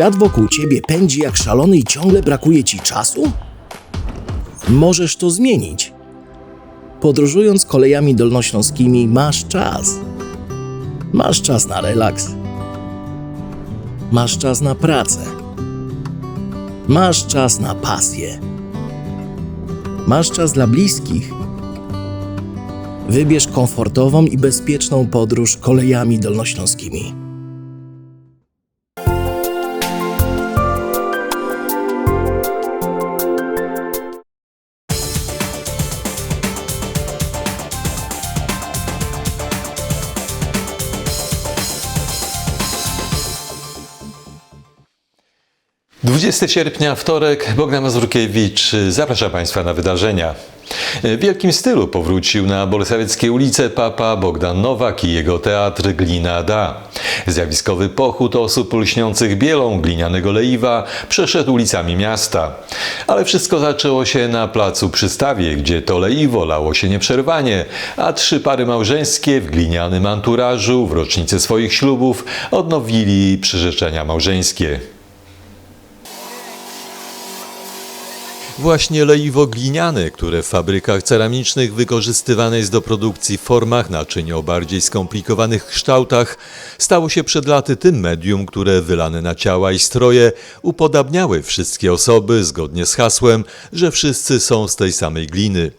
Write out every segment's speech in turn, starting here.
Świat wokół ciebie pędzi jak szalony i ciągle brakuje ci czasu? Możesz to zmienić. Podróżując kolejami dolnośląskimi, masz czas. Masz czas na relaks. Masz czas na pracę. Masz czas na pasję. Masz czas dla bliskich. Wybierz komfortową i bezpieczną podróż kolejami dolnośląskimi. - 20 sierpnia, wtorek, Bogdan Mazurkiewicz zaprasza Państwa na wydarzenia. W wielkim stylu powrócił na Bolesławieckie ulice Papa Bogdan Nowak i jego teatr Glina Da. Zjawiskowy pochód osób lśniących bielą glinianego leiwa przeszedł ulicami miasta. Ale wszystko zaczęło się na placu Przystawie, gdzie to leiwo lało się nieprzerwanie, a trzy pary małżeńskie w glinianym anturażu w rocznicę swoich ślubów odnowili przyrzeczenia małżeńskie. Właśnie leiwo gliniane, które w fabrykach ceramicznych wykorzystywane jest do produkcji w formach naczyń o bardziej skomplikowanych kształtach, stało się przed laty tym medium, które wylane na ciała i stroje upodabniały wszystkie osoby zgodnie z hasłem, że wszyscy są z tej samej gliny.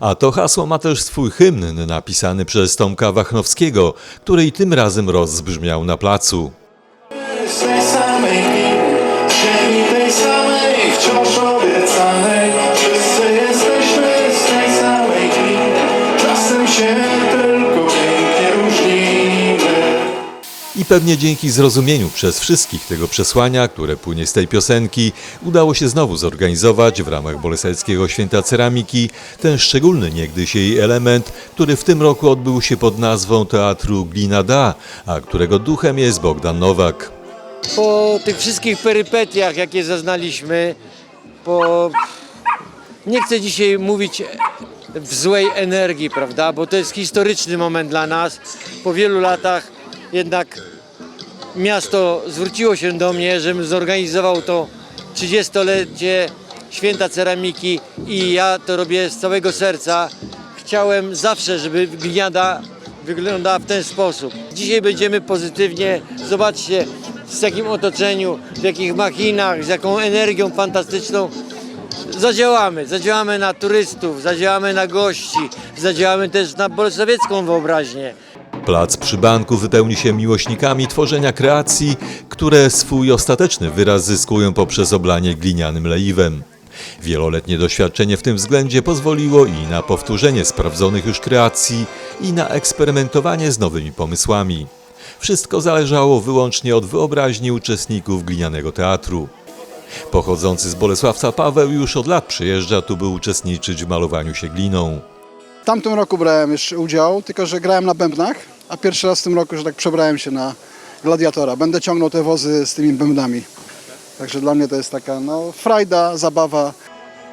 A to hasło ma też swój hymn napisany przez Tomka Wachnowskiego, który i tym razem rozbrzmiał na placu. Z tej samej z tej samej, wciąż pewnie dzięki zrozumieniu przez wszystkich tego przesłania, które płynie z tej piosenki, udało się znowu zorganizować w ramach Bolesławskiego Święta Ceramiki ten szczególny niegdyś jej element, który w tym roku odbył się pod nazwą Teatru Glina Da, a którego duchem jest Bogdan Nowak. po tych wszystkich perypetiach, jakie zaznaliśmy, po... nie chcę dzisiaj mówić w złej energii, prawda, bo to jest historyczny moment dla nas. Po wielu latach jednak miasto zwróciło się do mnie, żebym zorganizował to 30-lecie Święta Ceramiki i ja to robię z całego serca. Chciałem zawsze, żeby gliniada wyglądała w ten sposób. Dzisiaj będziemy pozytywnie, zobaczcie z jakim otoczeniu, w jakich machinach, z jaką energią fantastyczną zadziałamy. Zadziałamy na turystów, zadziałamy na gości, zadziałamy też na bolesławiecką wyobraźnię. Plac przy banku wypełni się miłośnikami tworzenia kreacji, które swój ostateczny wyraz zyskują poprzez oblanie glinianym leiwem. Wieloletnie doświadczenie w tym względzie pozwoliło i na powtórzenie sprawdzonych już kreacji, i na eksperymentowanie z nowymi pomysłami. Wszystko zależało wyłącznie od wyobraźni uczestników glinianego teatru. Pochodzący z Bolesławca Paweł już od lat przyjeżdża tu, by uczestniczyć w malowaniu się gliną. W tamtym roku brałem już udział, tylko że grałem na bębnach, a pierwszy raz w tym roku, że tak przebrałem się na gladiatora. Będę ciągnął te wozy z tymi bębnami. Także dla mnie to jest taka no, frajda, zabawa.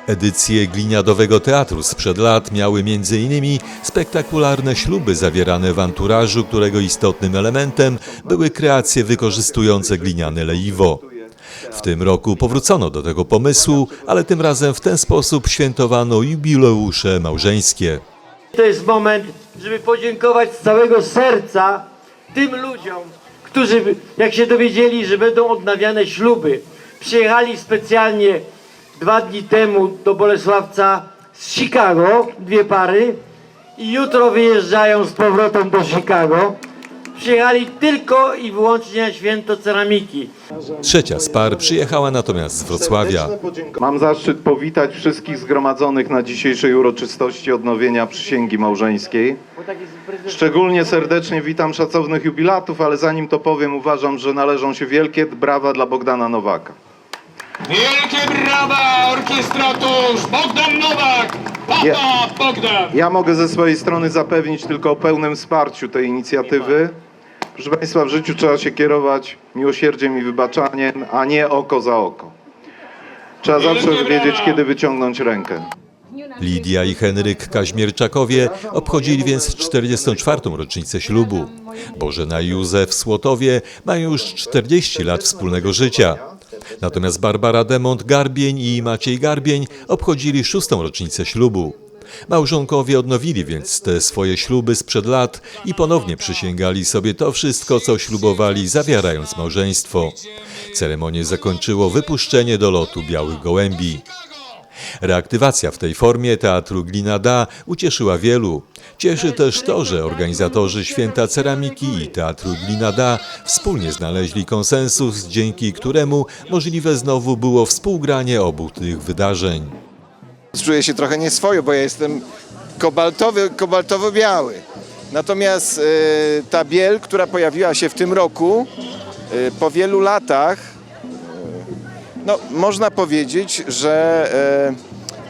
Edycje gliniadowego teatru sprzed lat miały m.in. spektakularne śluby zawierane w anturażu, którego istotnym elementem były kreacje wykorzystujące gliniane leiwo. W tym roku powrócono do tego pomysłu, ale tym razem w ten sposób świętowano jubileusze małżeńskie. To jest moment, żeby podziękować z całego serca tym ludziom, którzy jak się dowiedzieli, że będą odnawiane śluby, przyjechali specjalnie dwa dni temu do Bolesławca z Chicago, dwie pary i jutro wyjeżdżają z powrotem do Chicago. Przyjechali tylko i wyłącznie na święto ceramiki. Trzecia z par przyjechała natomiast z Wrocławia. Mam zaszczyt powitać wszystkich zgromadzonych na dzisiejszej uroczystości odnowienia przysięgi małżeńskiej. Szczególnie serdecznie witam szacownych jubilatów, ale zanim to powiem, uważam, że należą się wielkie brawa dla Bogdana Nowaka. Wielkie brawa, orkiestratorzy! Bogdan Nowak! Papa Ja- Bogdan! Ja mogę ze swojej strony zapewnić tylko o pełnym wsparciu tej inicjatywy. Proszę Państwa, w życiu trzeba się kierować miłosierdziem i wybaczaniem, a nie oko za oko. Trzeba zawsze wiedzieć, kiedy wyciągnąć rękę. Lidia i Henryk Kaźmierczakowie obchodzili więc 44. rocznicę ślubu. Bożena i Józef Słotowie mają już 40 lat wspólnego życia. Natomiast Barbara Demont Garbień i Maciej Garbień obchodzili szóstą rocznicę ślubu. Małżonkowie odnowili więc te swoje śluby sprzed lat i ponownie przysięgali sobie to wszystko, co ślubowali, zawierając małżeństwo. Ceremonię zakończyło wypuszczenie do lotu białych gołębi. Reaktywacja w tej formie teatru Glina Da ucieszyła wielu. Cieszy też to, że organizatorzy Święta Ceramiki i Teatru Glina Da wspólnie znaleźli konsensus, dzięki któremu możliwe znowu było współgranie obu tych wydarzeń. Czuję się trochę nieswojo, bo ja jestem kobaltowy, kobaltowo-biały. Natomiast e, ta biel, która pojawiła się w tym roku, e, po wielu latach, e, no, można powiedzieć, że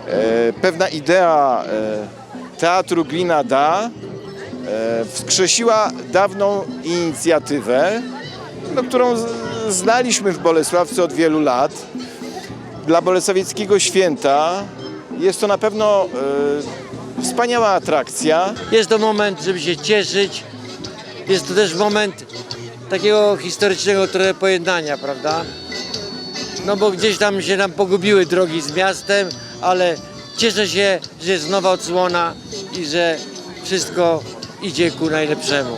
e, e, pewna idea e, teatru Glina Da e, wskrzesiła dawną inicjatywę, no, którą znaliśmy w Bolesławcu od wielu lat. Dla Bolesławieckiego Święta jest to na pewno e, wspaniała atrakcja. Jest to moment, żeby się cieszyć. Jest to też moment takiego historycznego trochę pojednania, prawda? No bo gdzieś tam się nam pogubiły drogi z miastem, ale cieszę się, że jest nowa odsłona i że wszystko idzie ku najlepszemu.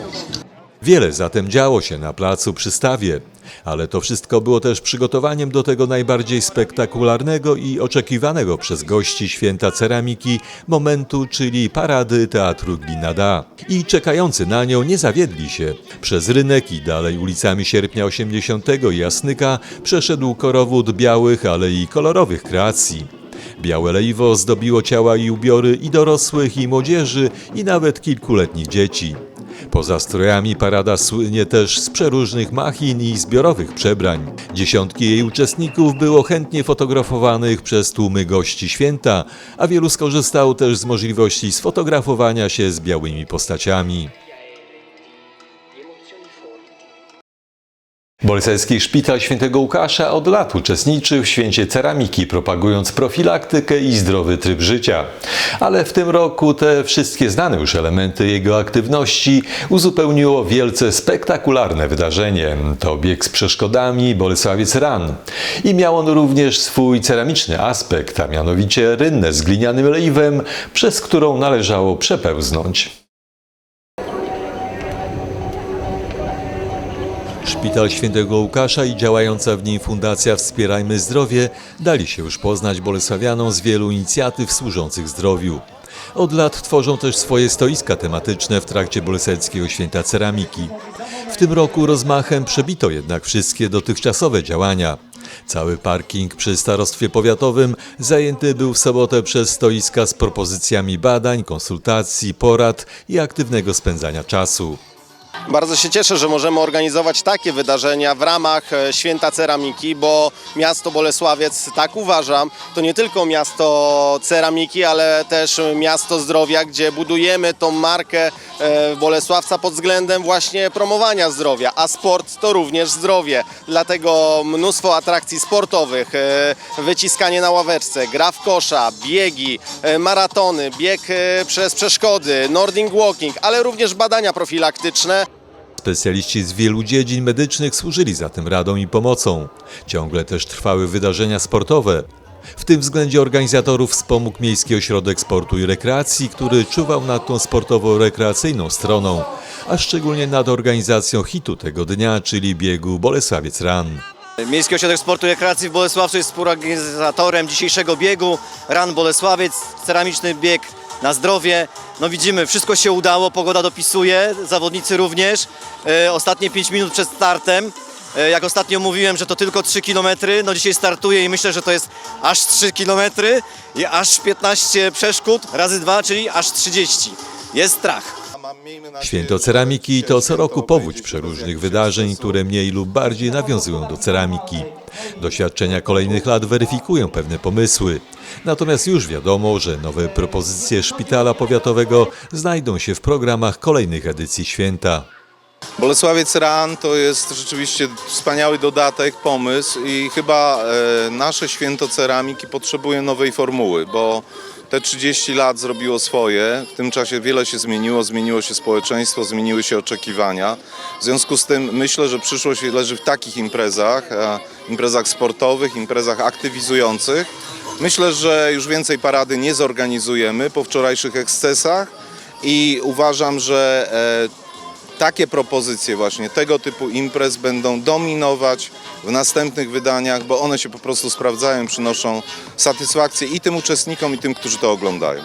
Wiele zatem działo się na placu przy stawie, ale to wszystko było też przygotowaniem do tego najbardziej spektakularnego i oczekiwanego przez gości święta ceramiki momentu, czyli parady Teatru Glina Da. I czekający na nią nie zawiedli się. Przez rynek i dalej ulicami Sierpnia 80 i Jasnyka przeszedł korowód białych, ale i kolorowych kreacji. Białe lejwo zdobiło ciała i ubiory i dorosłych, i młodzieży, i nawet kilkuletnich dzieci. Poza strojami parada słynie też z przeróżnych machin i zbiorowych przebrań. Dziesiątki jej uczestników było chętnie fotografowanych przez tłumy gości święta, a wielu skorzystało też z możliwości sfotografowania się z białymi postaciami. Bolesławski Szpital Świętego Łukasza od lat uczestniczy w święcie ceramiki, propagując profilaktykę i zdrowy tryb życia. Ale w tym roku te wszystkie znane już elementy jego aktywności uzupełniło wielce spektakularne wydarzenie. To bieg z przeszkodami Bolesławiec Run. I miał on również swój ceramiczny aspekt, a mianowicie rynnę z glinianym lejwem, przez którą należało przepełznąć. Szpital Świętego Łukasza i działająca w nim Fundacja Wspierajmy Zdrowie dali się już poznać bolesławianom z wielu inicjatyw służących zdrowiu. Od lat tworzą też swoje stoiska tematyczne w trakcie Bolesławskiego Święta Ceramiki. W tym roku rozmachem przebito jednak wszystkie dotychczasowe działania. Cały parking przy starostwie powiatowym zajęty był w sobotę przez stoiska z propozycjami badań, konsultacji, porad i aktywnego spędzania czasu. Bardzo się cieszę, że możemy organizować takie wydarzenia w ramach e, Święta Ceramiki, bo miasto Bolesławiec, tak uważam, to nie tylko miasto ceramiki, ale też miasto zdrowia, gdzie budujemy tą markę e, Bolesławca pod względem właśnie promowania zdrowia, a sport to również zdrowie. Dlatego mnóstwo atrakcji sportowych, e, wyciskanie na ławeczce, gra w kosza, biegi, maratony, bieg przez przeszkody, Nordic Walking, ale również badania profilaktyczne. Specjaliści z wielu dziedzin medycznych służyli zatem radą i pomocą. Ciągle też trwały wydarzenia sportowe. W tym względzie organizatorów wspomógł Miejski Ośrodek Sportu i Rekreacji, który czuwał nad tą sportowo-rekreacyjną stroną, a szczególnie nad organizacją hitu tego dnia, czyli biegu Bolesławiec Run. Miejski Ośrodek Sportu i Rekreacji w Bolesławcu jest współorganizatorem dzisiejszego biegu Ran Bolesławiec, ceramiczny bieg na zdrowie. No widzimy, wszystko się udało, pogoda dopisuje, zawodnicy również. E, ostatnie 5 minut przed startem. E, jak ostatnio mówiłem, że to tylko 3 km, no dzisiaj startuję i myślę, że to jest aż 3 km i aż 15 przeszkód razy 2, czyli aż 30. Jest strach. Święto Ceramiki to co roku powódź przeróżnych wydarzeń, które mniej lub bardziej nawiązują do ceramiki. Doświadczenia kolejnych lat weryfikują pewne pomysły. Natomiast już wiadomo, że nowe propozycje szpitala powiatowego znajdą się w programach kolejnych edycji święta. Bolesławiec Ran to jest rzeczywiście wspaniały dodatek, pomysł i chyba e, nasze święto ceramiki potrzebuje nowej formuły, bo te 30 lat zrobiło swoje. W tym czasie wiele się zmieniło, zmieniło się społeczeństwo, zmieniły się oczekiwania. W związku z tym myślę, że przyszłość leży w takich imprezach, e, imprezach sportowych, imprezach aktywizujących. Myślę, że już więcej parady nie zorganizujemy po wczorajszych ekscesach i uważam, że e, takie propozycje właśnie tego typu imprez będą dominować w następnych wydaniach, bo one się po prostu sprawdzają, przynoszą satysfakcję i tym uczestnikom, i tym, którzy to oglądają.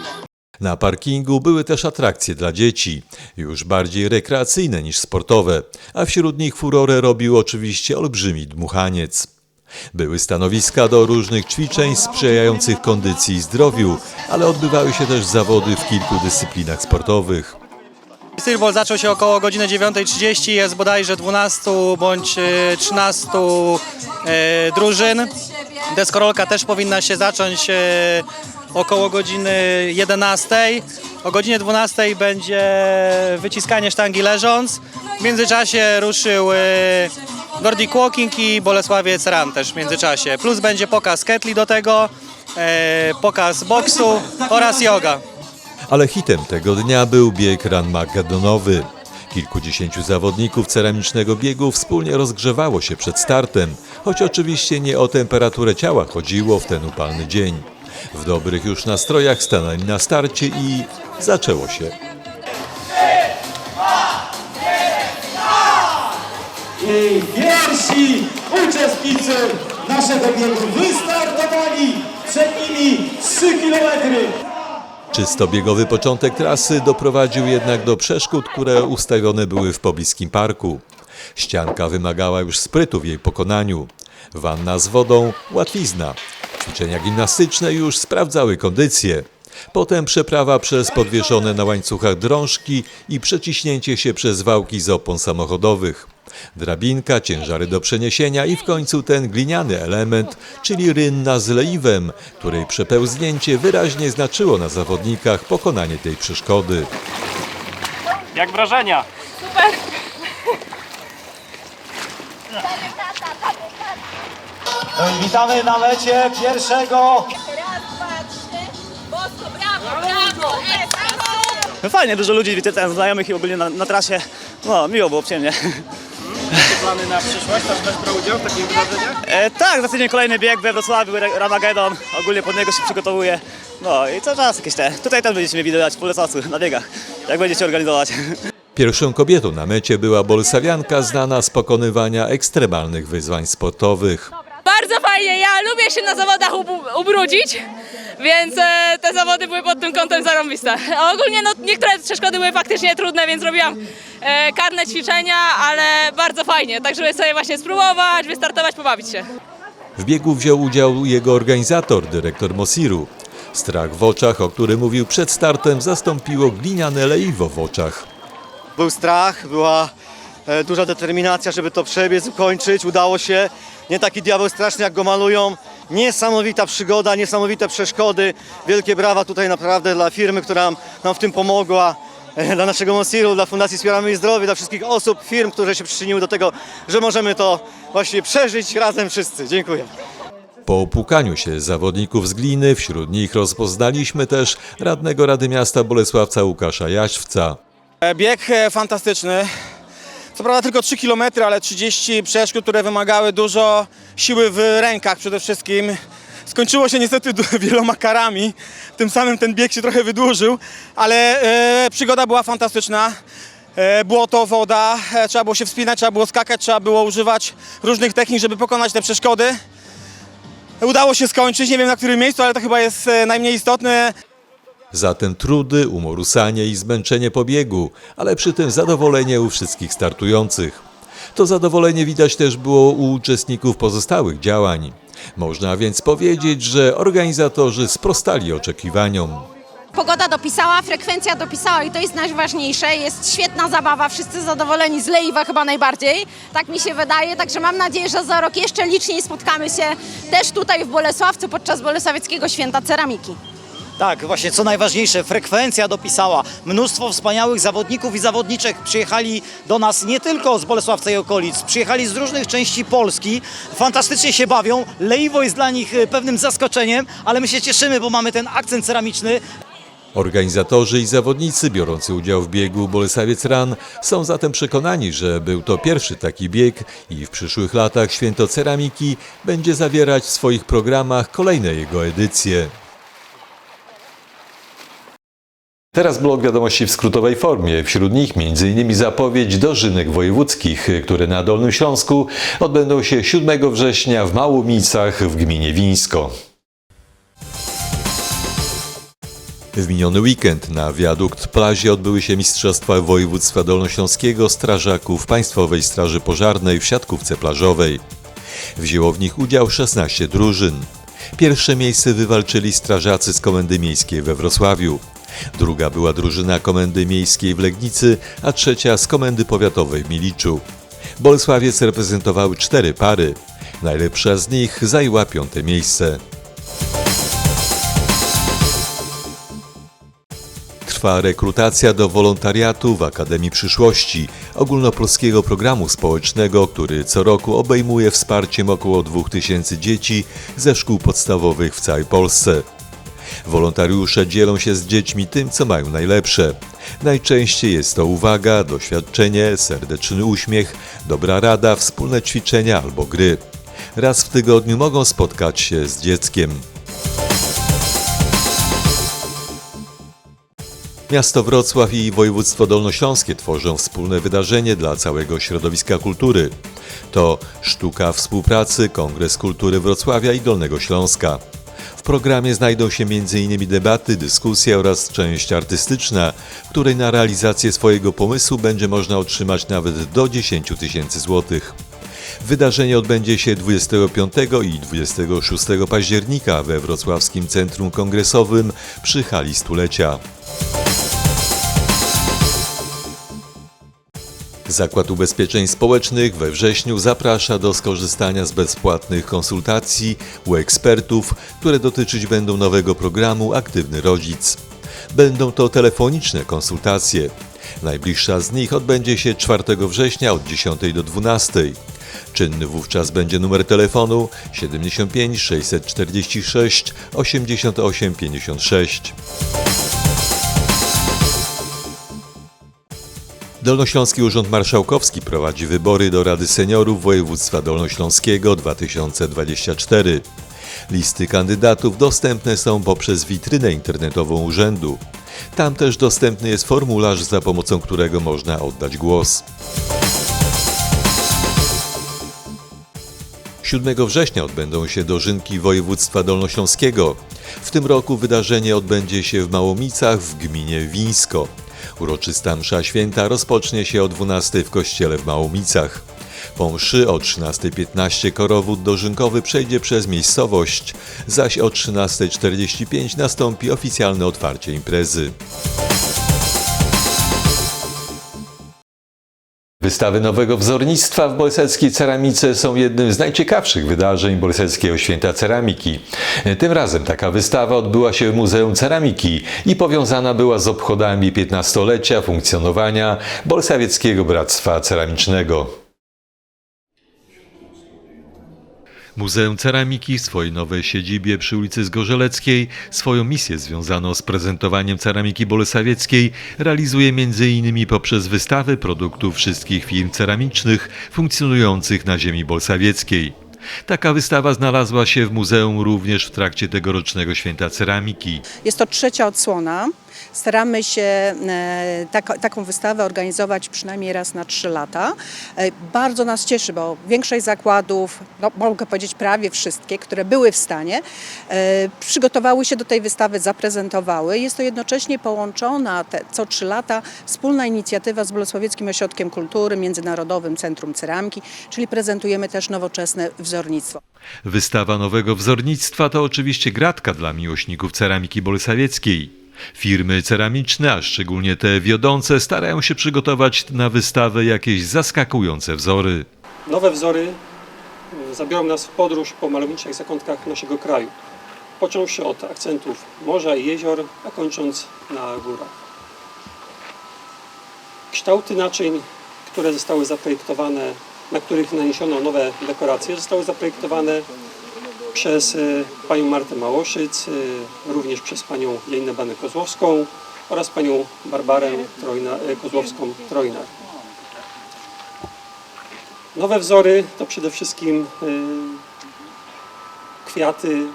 Na parkingu były też atrakcje dla dzieci, już bardziej rekreacyjne niż sportowe, a wśród nich furorę robił oczywiście olbrzymi dmuchaniec. Były stanowiska do różnych ćwiczeń sprzyjających kondycji i zdrowiu, ale odbywały się też zawody w kilku dyscyplinach sportowych. Streetball zaczął się około godziny 9.30, jest bodajże 12 bądź e, 13 e, drużyn. Deskorolka też powinna się zacząć e, około godziny 11. O godzinie 12 będzie wyciskanie sztangi leżąc. W międzyczasie ruszył e, Nordic Walking i Bolesławiec Run też w międzyczasie. Plus będzie pokaz ketli do tego, e, pokaz boksu oraz yoga. Ale hitem tego dnia był bieg Run Magadonowy. Kilkudziesięciu zawodników ceramicznego biegu wspólnie rozgrzewało się przed startem, choć oczywiście nie o temperaturę ciała chodziło w ten upalny dzień. W dobrych już nastrojach stanęli na starcie i zaczęło się. I pierwsi uczestnicy naszego biegu wystartowali. Przed nimi 3 kilometry. Czysto biegowy początek trasy doprowadził jednak do przeszkód, które ustawione były w pobliskim parku. Ścianka wymagała już sprytu w jej pokonaniu. Wanna z wodą łatwizna. Ćwiczenia gimnastyczne już sprawdzały kondycję. Potem przeprawa przez podwieszone na łańcuchach drążki i przeciśnięcie się przez wałki z opon samochodowych. Drabinka, ciężary do przeniesienia i w końcu ten gliniany element, czyli rynna z leiwem, której przepełznięcie wyraźnie znaczyło na zawodnikach pokonanie tej przeszkody. Jak wrażenia? No i witamy na mecie pierwszego Raz, dwa, trzy. Bosko, brawo, brawo! Ekstra! Fajnie, dużo ludzi, widzę tam znajomych i ogólnie na, na trasie. No, miło było, przyjemnie. Plany na przyszłość, też będziesz brał udział w takich wydarzeniach? E, tak, za tydzień kolejny bieg we Wrocławiu, Ra- Ramagedon. Ogólnie pod niego się przygotowuję. No i cały czas jakieś te. Tutaj też będziecie mnie widywać w Polesacu na biegach, jak będziecie organizować. Pierwszą kobietą na mecie była bolsawianka znana z pokonywania ekstremalnych wyzwań sportowych. Bardzo fajnie, ja lubię się na zawodach ub- ubrudzić, więc e, te zawody były pod tym kątem zarąbiste. A ogólnie no, niektóre przeszkody były faktycznie trudne, więc robiłam e, karne ćwiczenia, ale bardzo fajnie, tak żeby sobie właśnie spróbować, wystartować, pobawić się. W biegu wziął udział jego organizator, dyrektor Mosiru. Strach w oczach, o którym mówił przed startem, zastąpiło gliniane leiwo w oczach. Był strach, była e, duża determinacja, żeby to przebiec, ukończyć. Udało się. Nie taki diabeł straszny, jak go malują. Niesamowita przygoda, niesamowite przeszkody. Wielkie brawa tutaj naprawdę dla firmy, która nam w tym pomogła. e, Dla naszego Monsiru, dla Fundacji Wspieramy Jej Zdrowie, dla wszystkich osób, firm, które się przyczyniły do tego, że możemy to właśnie przeżyć razem wszyscy. Dziękuję. Po opłukaniu się zawodników z gliny, wśród nich rozpoznaliśmy też radnego Rady Miasta Bolesławca Łukasza Jaśwca. Bieg e, fantastyczny. Co prawda tylko 3 km, ale 30 przeszkód, które wymagały dużo siły w rękach przede wszystkim. Skończyło się niestety wieloma karami, tym samym ten bieg się trochę wydłużył, ale e, przygoda była fantastyczna. E, błoto, woda, e, trzeba było się wspinać, trzeba było skakać, trzeba było używać różnych technik, żeby pokonać te przeszkody. Udało się skończyć, nie wiem na którym miejscu, ale to chyba jest e, najmniej istotne. Zatem trudy, umorusanie i zmęczenie po biegu, ale przy tym zadowolenie u wszystkich startujących. To zadowolenie widać też było u uczestników pozostałych działań. Można więc powiedzieć, że organizatorzy sprostali oczekiwaniom. Pogoda dopisała, frekwencja dopisała i to jest najważniejsze. Jest świetna zabawa, wszyscy zadowoleni, z Leiwa chyba najbardziej, tak mi się wydaje. Także mam nadzieję, że za rok jeszcze liczniej spotkamy się też tutaj w Bolesławcu podczas Bolesławieckiego Święta Ceramiki. Tak, właśnie co najważniejsze, frekwencja dopisała. Mnóstwo wspaniałych zawodników i zawodniczek przyjechali do nas nie tylko z Bolesławca i okolic, przyjechali z różnych części Polski, fantastycznie się bawią. Leiwo jest dla nich e, pewnym zaskoczeniem, ale my się cieszymy, bo mamy ten akcent ceramiczny. Organizatorzy i zawodnicy biorący udział w biegu Bolesawiec Run są zatem przekonani, że był to pierwszy taki bieg i w przyszłych latach Święto Ceramiki będzie zawierać w swoich programach kolejne jego edycje. Teraz blok wiadomości w skrótowej formie. Wśród nich m.in. zapowiedź dożynek wojewódzkich, które na Dolnym Śląsku odbędą się 7 września w Małomicach w gminie Wińsko. W miniony weekend na wiadukt Plazie odbyły się Mistrzostwa Województwa Dolnośląskiego Strażaków Państwowej Straży Pożarnej w siatkówce plażowej. Wzięło w nich udział 16 drużyn. Pierwsze miejsce wywalczyli strażacy z Komendy Miejskiej we Wrocławiu. Druga była drużyna Komendy Miejskiej w Legnicy, a trzecia z Komendy Powiatowej w Miliczu. Bolesławiec reprezentowały cztery pary. Najlepsza z nich zajęła piąte miejsce. Trwa rekrutacja do wolontariatu w Akademii Przyszłości, ogólnopolskiego programu społecznego, który co roku obejmuje wsparciem około 2000 dzieci ze szkół podstawowych w całej Polsce. Wolontariusze dzielą się z dziećmi tym, co mają najlepsze. Najczęściej jest to uwaga, doświadczenie, serdeczny uśmiech, dobra rada, wspólne ćwiczenia albo gry. Raz w tygodniu mogą spotkać się z dzieckiem. Miasto Wrocław i województwo dolnośląskie tworzą wspólne wydarzenie dla całego środowiska kultury. To Sztuka Współpracy, Kongres Kultury Wrocławia i Dolnego Śląska. Programie znajdą się m.in. debaty, dyskusje oraz część artystyczna, której na realizację swojego pomysłu będzie można otrzymać nawet do 10 tysięcy złotych. Wydarzenie odbędzie się 25 i 26 października we Wrocławskim Centrum Kongresowym przy hali stulecia. Zakład Ubezpieczeń Społecznych we wrześniu zaprasza do skorzystania z bezpłatnych konsultacji u ekspertów, które dotyczyć będą nowego programu Aktywny Rodzic. Będą to telefoniczne konsultacje. Najbliższa z nich odbędzie się 4 września od 10 do 12. Czynny wówczas będzie numer telefonu 75 646 88 56. Dolnośląski Urząd Marszałkowski prowadzi wybory do Rady Seniorów Województwa Dolnośląskiego 2024. Listy kandydatów dostępne są poprzez witrynę internetową urzędu. Tam też dostępny jest formularz, za pomocą którego można oddać głos. 7 września odbędą się dożynki województwa dolnośląskiego. W tym roku wydarzenie odbędzie się w Małomicach w gminie Wińsko. Uroczysta msza święta rozpocznie się o 12 w kościele w Małomicach. Po mszy o 13.15 korowód dożynkowy przejdzie przez miejscowość, zaś o 13.45 nastąpi oficjalne otwarcie imprezy. Wystawy nowego wzornictwa w boleseckiej ceramice są jednym z najciekawszych wydarzeń boleseckiego święta ceramiki. Tym razem taka wystawa odbyła się w Muzeum Ceramiki i powiązana była z obchodami 15-lecia funkcjonowania Bolsawieckiego Bractwa Ceramicznego. Muzeum Ceramiki w swojej nowej siedzibie przy ulicy Zgorzeleckiej swoją misję związaną z prezentowaniem ceramiki bolesawieckiej realizuje m.in. poprzez wystawy produktów wszystkich firm ceramicznych funkcjonujących na ziemi bolsawieckiej. Taka wystawa znalazła się w muzeum również w trakcie tegorocznego święta ceramiki. Jest to trzecia odsłona. Staramy się tak, taką wystawę organizować przynajmniej raz na trzy lata. E, Bardzo nas cieszy, bo większość zakładów, no, mogę powiedzieć prawie wszystkie, które były w stanie, e, przygotowały się do tej wystawy, zaprezentowały. Jest to jednocześnie połączona te, co trzy lata wspólna inicjatywa z Bolesławieckim Ośrodkiem Kultury, Międzynarodowym Centrum Ceramiki, czyli prezentujemy też nowoczesne wzornictwo. Wystawa nowego wzornictwa to oczywiście gratka dla miłośników ceramiki bolesawieckiej. Firmy ceramiczne, a szczególnie te wiodące, starają się przygotować na wystawę jakieś zaskakujące wzory. Nowe wzory y, zabiorą nas w podróż po malowniczych zakątkach naszego kraju. począwszy od akcentów morza i jezior, a kończąc na górach. Kształty naczyń, które zostały zaprojektowane, na których naniesiono nowe dekoracje, zostały zaprojektowane przez y, panią Martę Małoszyc, y, również przez panią Janinę Banę-Kozłowską oraz panią Barbarę Trojna, y, Kozłowską-Trojnar. Nowe wzory to przede wszystkim kwiaty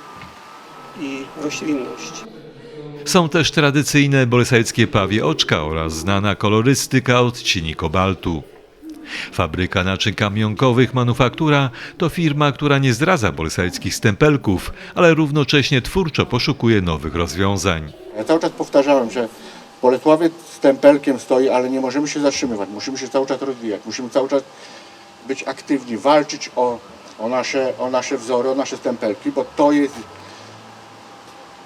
i roślinność. Są też tradycyjne bolesławickie pawie oczka oraz znana kolorystyka odcieni kobaltu. Fabryka naczyń kamionkowych Manufaktura to firma, która nie zdradza bolesławickich stempelków, ale równocześnie twórczo poszukuje nowych rozwiązań. Ja cały czas powtarzałem, że Bolesławiec z tempelkiem stoi, ale nie możemy się zatrzymywać. Musimy się cały czas rozwijać. Musimy cały czas być aktywni, walczyć o, o, nasze, o nasze wzory, o nasze stempelki, bo to jest,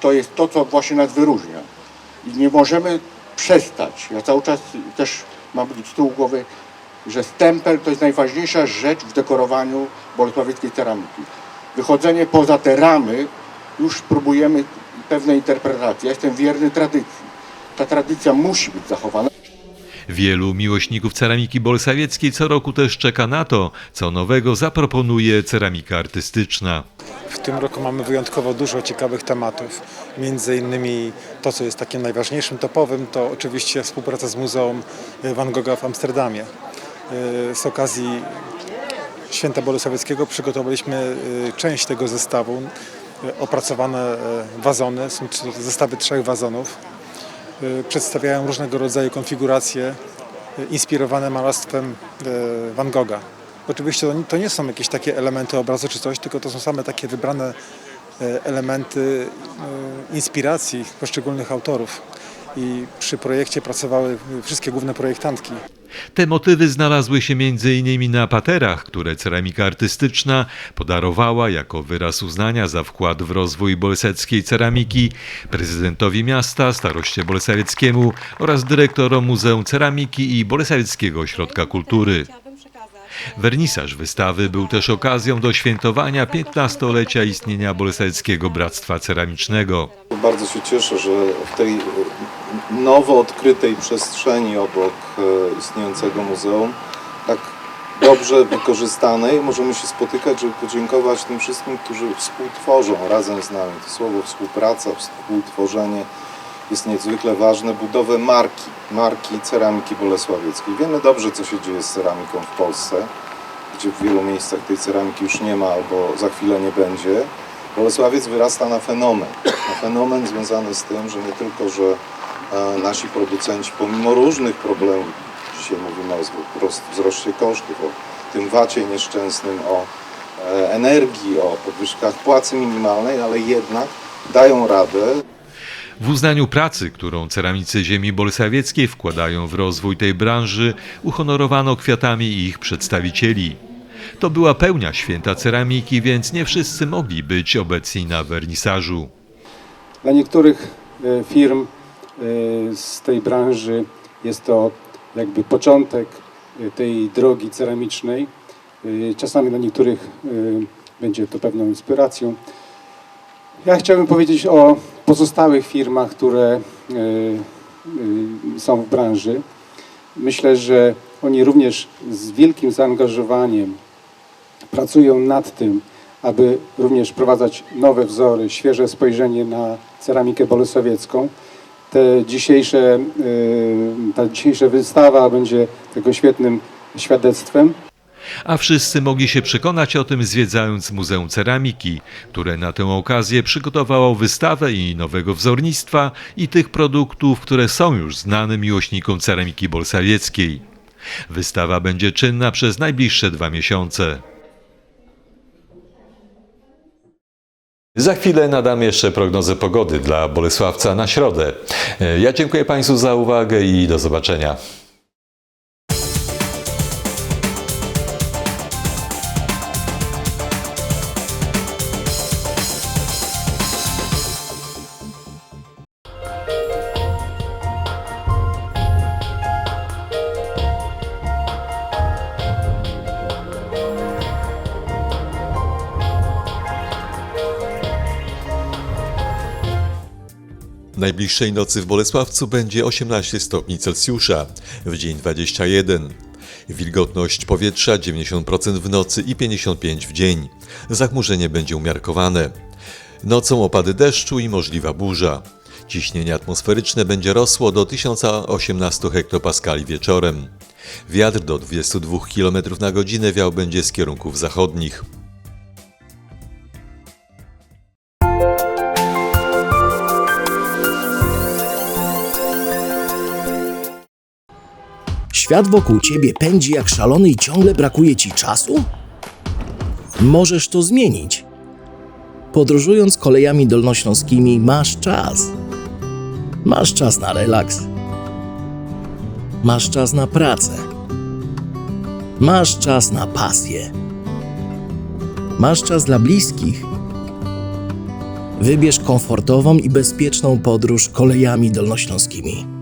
to jest to, co właśnie nas wyróżnia. I nie możemy przestać. Ja cały czas też mam z tyłu głowy, że stempel to jest najważniejsza rzecz w dekorowaniu bolesławieckiej ceramiki. Wychodzenie poza te ramy już próbujemy pewne interpretacje. Ja jestem wierny tradycji. Ta tradycja musi być zachowana. Wielu miłośników ceramiki bolesławieckiej co roku też czeka na to, co nowego zaproponuje ceramika artystyczna. W tym roku mamy wyjątkowo dużo ciekawych tematów. Między innymi to, co jest takim najważniejszym, topowym, to oczywiście współpraca z Muzeum Van Gogha w Amsterdamie. E, Z okazji Święta Bolesławieckiego przygotowaliśmy e, część tego zestawu. E, Opracowane wazony, są zestawy trzech wazonów. Przedstawiają różnego rodzaju konfiguracje inspirowane malarstwem Van Gogha. Oczywiście to nie, są jakieś takie elementy obrazu czy coś, tylko to są same takie wybrane elementy inspiracji poszczególnych autorów. I przy projekcie pracowały wszystkie główne projektantki. Te motywy znalazły się m.in. na paterach, które ceramika artystyczna podarowała jako wyraz uznania za wkład w rozwój boleseckiej ceramiki prezydentowi miasta, staroście bolesławieckiemu oraz dyrektorom Muzeum Ceramiki i Bolesławieckiego Ośrodka Kultury. Wernisaż wystawy był też okazją do świętowania 15-lecia istnienia Bolesławieckiego Bractwa Ceramicznego. Bardzo się cieszę, że w tej nowo odkrytej przestrzeni obok e, istniejącego muzeum, tak dobrze wykorzystanej, możemy się spotykać, żeby podziękować tym wszystkim, którzy współtworzą razem z nami. To słowo współpraca, współtworzenie jest niezwykle ważne. Budowę marki, marki ceramiki bolesławieckiej. Wiemy dobrze, co się dzieje z ceramiką w Polsce, gdzie w wielu miejscach tej ceramiki już nie ma albo za chwilę nie będzie. Bolesławiec wyrasta na fenomen. Na fenomen związany z tym, że nie tylko, że nasi producenci pomimo różnych problemów, dzisiaj mówimy o wzroście kosztów, o tym wacie nieszczęsnym, o e, energii, o podwyżkach płacy minimalnej, ale jednak dają radę. W uznaniu pracy, którą ceramicy ziemi bolesławieckiej wkładają w rozwój tej branży, uhonorowano kwiatami ich przedstawicieli. To była pełnia święta ceramiki, więc nie wszyscy mogli być obecni na wernisażu. Dla niektórych e, firm z tej branży jest to jakby początek e, tej drogi ceramicznej. E, Czasami dla niektórych będzie to pewną inspiracją. Ja chciałbym powiedzieć o pozostałych firmach, które są w branży. Myślę, że oni również z wielkim zaangażowaniem pracują nad tym, aby również wprowadzać nowe wzory, świeże spojrzenie na ceramikę bolesławiecką. Te dzisiejsze, y, ta dzisiejsza wystawa będzie tego świetnym świadectwem. A wszyscy mogli się przekonać o tym zwiedzając Muzeum Ceramiki, które na tę okazję przygotowało wystawę i nowego wzornictwa i tych produktów, które są już znane miłośnikom ceramiki bolesławieckiej. Wystawa będzie czynna przez najbliższe dwa miesiące. Za chwilę nadam jeszcze prognozę pogody dla Bolesławca na środę. Ja dziękuję Państwu za uwagę i do zobaczenia. Najbliższej nocy w Bolesławcu będzie 18 stopni Celsjusza, w dzień 21. Wilgotność powietrza 90% w nocy i 55% w dzień. Zachmurzenie będzie umiarkowane. Nocą opady deszczu i możliwa burza. Ciśnienie atmosferyczne będzie rosło do 1018 hektopaskali wieczorem. Wiatr do 22 km na godzinę wiał będzie z kierunków zachodnich. Świat wokół ciebie pędzi jak szalony i ciągle brakuje ci czasu? Możesz to zmienić. Podróżując kolejami dolnośląskimi, masz czas. Masz czas na relaks. Masz czas na pracę. Masz czas na pasję. Masz czas dla bliskich. Wybierz komfortową i bezpieczną podróż kolejami dolnośląskimi.